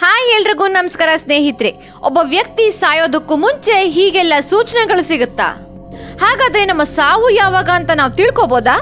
Hi ಎಲ್ರಿಗೂ ನಮಸ್ಕಾರ ಸ್ನೇಹಿತರೆ. ಒಬ್ಬ ವ್ಯಕ್ತಿ ಸಾಯೋದಕ್ಕೂ ಮುಂಚೆ ಹೀಗೆಲ್ಲ ಸೂಚನೆಗಳು ಸಿಗುತ್ತಾ? ಹಾಗಾದ್ರೆ ನಮ್ಮ ಸಾವು ಯಾವಾಗ ಅಂತ ನಾವು ತಿಳ್ಕೊಬೋದಾ?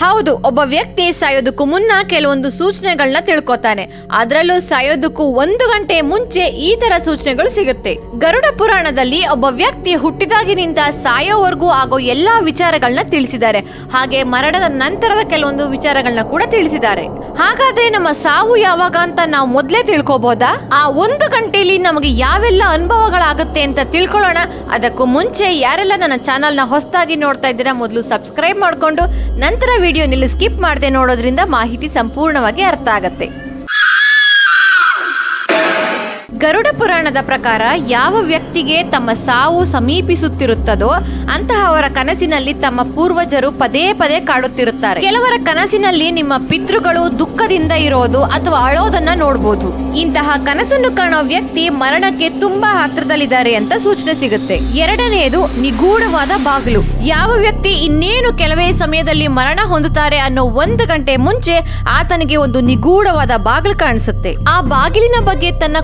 ಹೌದು, ಒಬ್ಬ ವ್ಯಕ್ತಿ ಸಾಯೋದಕ್ಕೂ ಮುನ್ನ ಕೆಲವೊಂದು ಸೂಚನೆಗಳನ್ನ ತಿಳ್ಕೊತಾನೆ. ಅದರಲ್ಲೂ ಸಾಯೋದಕ್ಕೂ ಒಂದು ಗಂಟೆ ಮುಂಚೆ ಈ ತರ ಸೂಚನೆಗಳು ಸಿಗುತ್ತೆ. ಗರುಡ ಪುರಾಣದಲ್ಲಿ ಒಬ್ಬ ವ್ಯಕ್ತಿ ಹುಟ್ಟಿದಾಗಿನಿಂದ ಸಾಯೋವರೆಗೂ ಆಗೋ ಎಲ್ಲಾ ವಿಚಾರಗಳನ್ನ ತಿಳಿಸಿದ್ದಾರೆ. ಹಾಗೆ ಮರಣದ ನಂತರದ ಕೆಲವೊಂದು ವಿಚಾರಗಳನ್ನ ಕೂಡ ತಿಳಿಸಿದ್ದಾರೆ. ಹಾಗಾದ್ರೆ ನಮ್ಮ ಸಾವು ಯಾವಾಗ ಅಂತ ನಾವು ಮೊದಲೇ ತಿಳ್ಕೊಬೋದಾ? ಆ ಒಂದು ಗಂಟೆಯಲ್ಲಿ ನಮಗೆ ಯಾವೆಲ್ಲ ಅನುಭವಗಳಾಗುತ್ತೆ ಅಂತ ತಿಳ್ಕೊಳ್ಳೋಣ. ಅದಕ್ಕೂ ಮುಂಚೆ ಯಾರೆಲ್ಲ ನನ್ನ ಚಾನಲ್ನ ಹೊಸದಾಗಿ ನೋಡ್ತಾ ಇದ್ದೀರಾ, ಮೊದಲು ಸಬ್ಸ್ಕ್ರೈಬ್ ಮಾಡ್ಕೊಂಡು ನಂತರ ವಿಡಿಯೋ ನಿಲ್ಲಿ ಸ್ಕಿಪ್ ಮಾಡದೆ ನೋಡೋದ್ರಿಂದ ಮಾಹಿತಿ ಸಂಪೂರ್ಣವಾಗಿ ಅರ್ಥ ಆಗತ್ತೆ. ಗರುಡ ಪುರಾಣದ ಪ್ರಕಾರ ಯಾವ ವ್ಯಕ್ತಿಗೆ ತಮ್ಮ ಸಾವು ಸಮೀಪಿಸುತ್ತಿರುತ್ತದೋ ಅಂತಹವರ ಕನಸಿನಲ್ಲಿ ತಮ್ಮ ಪೂರ್ವಜರು ಪದೇ ಪದೇ ಕಾಡುತ್ತಿರುತ್ತಾರೆ. ಕೆಲವರ ಕನಸಿನಲ್ಲಿ ನಿಮ್ಮ ಪಿತೃಗಳು ದುಃಖದಿಂದ ಇರೋದು ಅಥವಾ ಅಳೋದನ್ನ ನೋಡಬಹುದು ಇಂತಹ ಕನಸನ್ನು ಕಾಣೋ ವ್ಯಕ್ತಿ ಮರಣಕ್ಕೆ ತುಂಬಾ ಹತ್ತಿರದಲ್ಲಿದ್ದಾರೆ ಅಂತ ಸೂಚನೆ ಸಿಗುತ್ತೆ. ಎರಡನೆಯದು ನಿಗೂಢವಾದ ಬಾಗಿಲು. ಯಾವ ವ್ಯಕ್ತಿ ಇನ್ನೇನು ಕೆಲವೇ ಸಮಯದಲ್ಲಿ ಮರಣ ಹೊಂದುತ್ತಾರೆ ಅನ್ನೋ ಒಂದು ಗಂಟೆ ಮುಂಚೆ ಆತನಿಗೆ ಒಂದು ನಿಗೂಢವಾದ ಬಾಗಿಲು ಕಾಣಿಸುತ್ತೆ. ಆ ಬಾಗಿಲಿನ ಬಗ್ಗೆ ತನ್ನ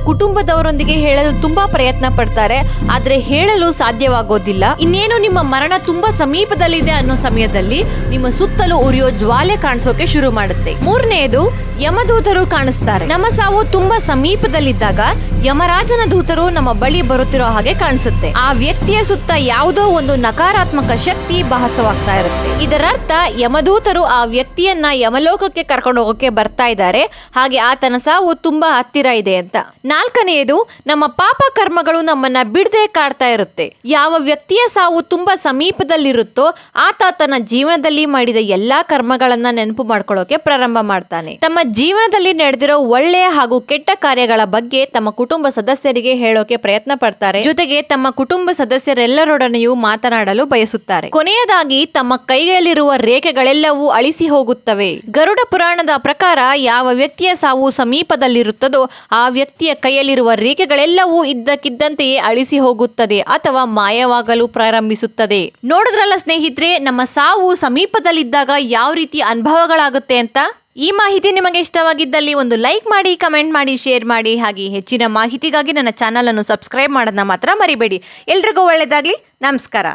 ಕುಟುಂಬದವರೊಂದಿಗೆ ಹೇಳಲು ತುಂಬಾ ಪ್ರಯತ್ನ ಪಡ್ತಾರೆ, ಆದ್ರೆ ಹೇಳಲು ಸಾಧ್ಯವಾಗೋದಿಲ್ಲ. ಇನ್ನೇನು ನಿಮ್ಮ ಮರಣ ತುಂಬಾ ಸಮೀಪದಲ್ಲಿದೆ ಅನ್ನೋ ಸಮಯದಲ್ಲಿ ನಿಮ್ಮ ಸುತ್ತಲೂ ಉರಿಯೋ ಜ್ವಾಲೆ ಕಾಣಿಸೋಕೆ ಶುರು ಮಾಡುತ್ತೆ. ಮೂರನೆಯದು ಯಮದೂತರು ಕಾಣಿಸ್ತಾರೆ. ನಮ್ಮ ಸಾವು ತುಂಬಾ ಸಮೀಪದಲ್ಲಿದ್ದಾಗ ಯಮರಾಜನ ದೂತರು ನಮ್ಮ ಬಳಿ ಬರುತ್ತಿರೋ ಹಾಗೆ ಕಾಣಿಸುತ್ತೆ. ಆ ವ್ಯಕ್ತಿಯ ಸುತ್ತ ಯಾವುದೋ ಒಂದು ನಕಾರಾತ್ಮಕ ಶಕ್ತಿ ಭಾಸವಾಗ್ತಾ ಇರುತ್ತೆ. ಇದರರ್ಥ ಯಮದೂತರು ಆ ವ್ಯಕ್ತಿಯನ್ನ ಯಮಲೋಕಕ್ಕೆ ಕರ್ಕೊಂಡು ಹೋಗೋಕೆ ಬರ್ತಾ ಇದ್ದಾರೆ. ಹಾಗೆ ಆತನ ಸಾವು ತುಂಬಾ ಹತ್ತಿರ ಇದೆ ಅಂತ. ನಾಲ್ಕನೆಯದು, ನಮ್ಮ ಪಾಪ ಕರ್ಮಗಳು ನಮ್ಮನ್ನ ಬಿಡದೆ ಕಾಡ್ತಾ ಇರುತ್ತೆ. ಯಾವ ವ್ಯಕ್ತಿಯ ಸಾವು ತುಂಬಾ ಸಮೀಪದಲ್ಲಿರುತ್ತೋ ಆತ ತನ್ನ ಜೀವನದಲ್ಲಿ ಮಾಡಿದ ಎಲ್ಲಾ ಕರ್ಮಗಳನ್ನ ನೆನಪು ಮಾಡ್ಕೊಳ್ಳೋಕೆ ಪ್ರಾರಂಭ ಮಾಡ್ತಾನೆ. ತಮ್ಮ ಜೀವನದಲ್ಲಿ ನಡೆದಿರೋ ಒಳ್ಳೆಯ ಹಾಗೂ ಕೆಟ್ಟ ಕಾರ್ಯಗಳ ಬಗ್ಗೆ ತಮ್ಮ ಕುಟುಂಬ ಸದಸ್ಯರಿಗೆ ಹೇಳೋಕೆ ಪ್ರಯತ್ನ ಪಡ್ತಾರೆ. ಜೊತೆಗೆ ತಮ್ಮ ಕುಟುಂಬ ಸದಸ್ಯರೆಲ್ಲರೊಡನೆಯೂ ಮಾತನಾಡಲು ಬಯಸುತ್ತಾರೆ. ಕೊನೆಯದಾಗಿ, ತಮ್ಮ ಕೈಗಳಲ್ಲಿರುವ ರೇಖೆಗಳೆಲ್ಲವೂ ಅಳಿಸಿ ಹೋಗುತ್ತವೆ. ಗರುಡ ಪುರಾಣದ ಪ್ರಕಾರ ಯಾವ ವ್ಯಕ್ತಿಯ ಸಾವು ಸಮೀಪದಲ್ಲಿರುತ್ತದೋ, ಆ ವ್ಯಕ್ತಿಯ ಕೈಯಲ್ಲಿರುವ ರೇಖೆಗಳೆಲ್ಲವೂ ಇದ್ದಕ್ಕಿದ್ದಂತೆಯೇ ಅಳಿಸಿ ಹೋಗುತ್ತದೆ ಅಥವಾ ಮಾಯವಾಗಲು ಪ್ರಾರಂಭಿಸುತ್ತದೆ. ನೋಡಿದ್ರಲ್ಲ ಸ್ನೇಹಿತರೆ, ನಮ್ಮ ಸಾವು ಸಮೀಪದಲ್ಲಿದ್ದಾಗ ಯಾವ ರೀತಿ ಅನುಭವಗಳಾಗುತ್ತೆ ಅಂತ? ಈ ಮಾಹಿತಿ ನಿಮಗೆ ಇಷ್ಟವಾಗಿದ್ದಲ್ಲಿ ಒಂದು ಲೈಕ್ ಮಾಡಿ, ಕಮೆಂಟ್ ಮಾಡಿ, ಶೇರ್ ಮಾಡಿ, ಹಾಗೆ ಹೆಚ್ಚಿನ ಮಾಹಿತಿಗಾಗಿ ನನ್ನ ಚಾನಲನ್ನು ಸಬ್ಸ್ಕ್ರೈಬ್ ಮಾಡೋದನ್ನ ಮಾತ್ರ ಮರಿಬೇಡಿ. ಎಲ್ರಿಗೂ ಒಳ್ಳೆಯದಾಗಲಿ ನಮಸ್ಕಾರ.